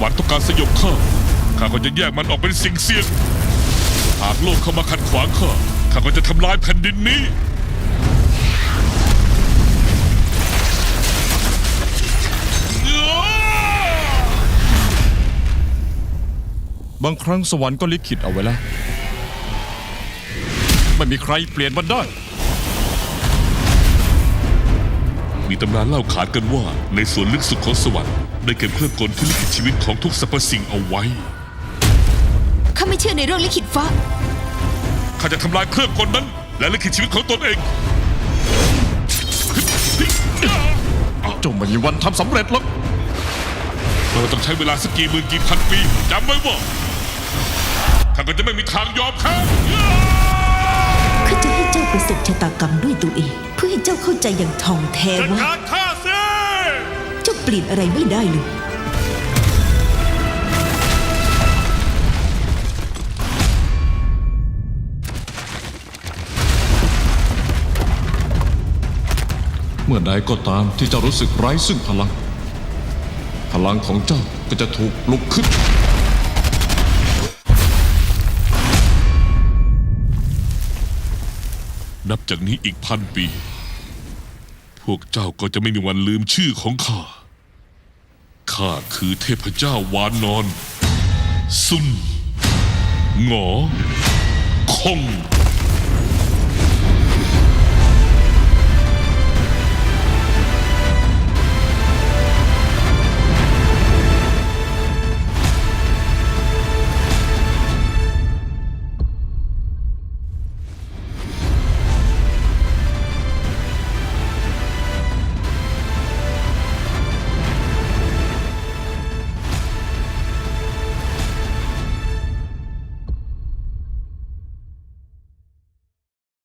วรรค์ต้องการสยบข้า ข้าก็จะแยกมันออกเป็นสิ่งเสี่ยง หากโลกเข้ามาขัดขวางข้า ข้าก็จะทำลายแผ่นดินนี้ บางครั้งสวรรค์ก็ลิขิตเอาไว้แล้ว ไม่มีใครเปลี่ยนมันได้ มีตำนานเล่าขานกันว่าในส่วนลึกสุดของสวรรค์ ได้เก็บเครื่องกลที่ลิขิตชีวิตของทุกสรรพสิ่งเอาไว้ ข้าไม่เชื่อในเรื่องลิขิตฟ้า ข้าจะทำลายเครื่องกลนั้น และลิขิตชีวิตของตนเองเจ้าไม่มีวันทำสำเร็จหรอกเราต้องใช้เวลาสักกี่หมื่นกี่พันปีจำไว้ว่าข้าก็จะไม่มีทางยอมแพ้ข้าจะให้เจ้าประสบชะตากรรมด้วยตัวเอง เพื่อให้เจ้าเข้าใจอย่างท่องแท้ว่าการฆ่าสิ เปลี่ยนอะไรไม่ได้เลย เมื่อใดก็ตามที่เจ้ารู้สึกไร้ซึ่งพลัง พลังของเจ้าก็จะถูกปลุกขึ้นนับจากนี้อีกพันปี พวกเจ้าก็จะไม่มีวันลืมชื่อของข้า ข้าคือเทพเจ้าวานนอน ซุนหงอคง